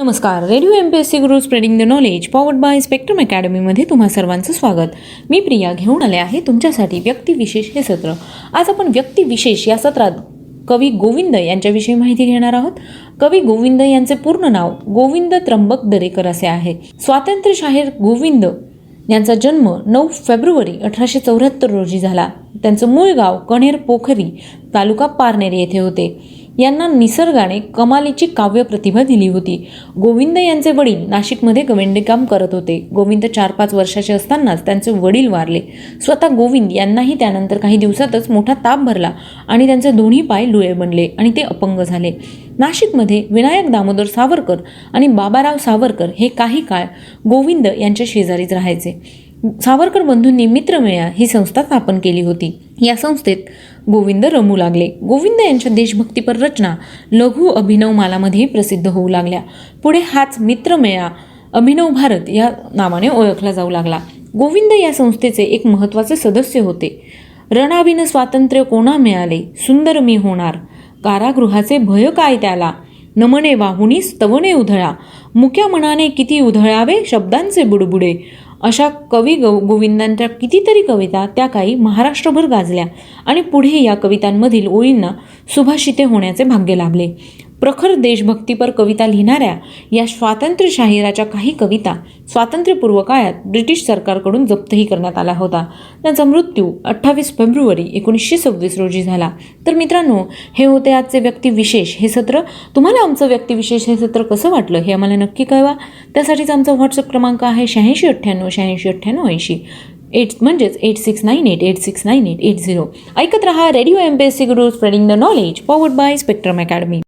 नमस्कार radio M P S C Guru spreading the knowledge powered by Spectrum अकॅडमीमध्ये तुम्हा सर्वांचं स्वागत. मी प्रिया घेऊन आले आहे तुमच्यासाठी व्यक्तिविशेष हे सत्र. आज आपण व्यक्तिविशेष या सत्रात कवी गोविंद यांच्याविषयी माहिती घेणार आहोत. कवी गोविंद यांचे पूर्ण नाव गोविंद त्र्यंबक दरेकर असे आहे. स्वातंत्र्यशाहीर गोविंद यांचा जन्म नऊ फेब्रुवारी अठराशे चौऱ्याहत्तर रोजी झाला. त्यांचं मूळ गाव कणेर पोखरी तालुका पारनेर येथे होते. यांना निसर्गाने कमालीची काव्य प्रतिभा दिली होती. गोविंद यांचे वडील नाशिकमध्ये गवेंडीकाम करत होते. गोविंद चार पाच वर्षाचे असतानाच त्यांचे वडील वारले. स्वतः गोविंद यांनाही त्यानंतर काही दिवसातच मोठा ताप भरला आणि त्यांचे दोन्ही पाय लुळे बनले आणि ते अपंग झाले. नाशिकमध्ये विनायक दामोदर सावरकर आणि बाबाराव सावरकर हे काही काळ गोविंद यांच्या शेजारीच राहायचे. सावरकर बंधूंनी मित्रमेळा ही संस्था स्थापन केली होती. या संस्थेत गोविंद रमू लागले. गोविंद यांच्या देशभक्तीपर रचना लघु अभिनव मालामध्ये प्रसिद्ध होऊ लागल्या. पुढे हाच मित्रमेळा अभिनव भारत या नावाने ओळखला जाऊ लागला. गोविंद या संस्थेचे एक महत्त्वाचे सदस्य होते. रणाविन स्वातंत्र्य कोणा मिळाले? सुंदर मी होणार. कारागृहाचे भय काय त्याला? नमने वाहुनी स्तवने उधळा. मुक्या मनाने किती उधळावे? शब्दांचे बुडबुडे. अशा कवी गो गोविंदांच्या कितीतरी कविता त्या काही महाराष्ट्रभर गाजल्या आणि पुढे या कवितांमधील ओळींना सुभाषिते होण्याचे भाग्य लाभले. प्रखर देशभक्तीपर कविता लिहिणाऱ्या या स्वातंत्र्यशाहिराच्या काही कविता स्वातंत्र्यपूर्व काळात ब्रिटिश सरकारकडून जप्तही करण्यात आला होता. त्यांचा मृत्यू अठ्ठावीस फेब्रुवारी एकोणीसशे सव्वीस रोजी झाला. तर मित्रांनो हे होते आजचे व्यक्तिविशेष. हे सत्र तुम्हाला आमचं व्यक्तिविशेष हे सत्र कसं वाटलं हे आम्हाला नक्की कळवा. त्यासाठीच आमचा व्हॉट्सअप क्रमांक आहे शहाऐंशी अठ्ठ्याण्णव शहाऐंशी अठ्ठ्याण्णव ऐंशी. एट म्हणजेच eight six nine eight eight six nine eight eight zero. ऐकत रहा radio M P S C Guru spreading the knowledge powered by Spectrum Academy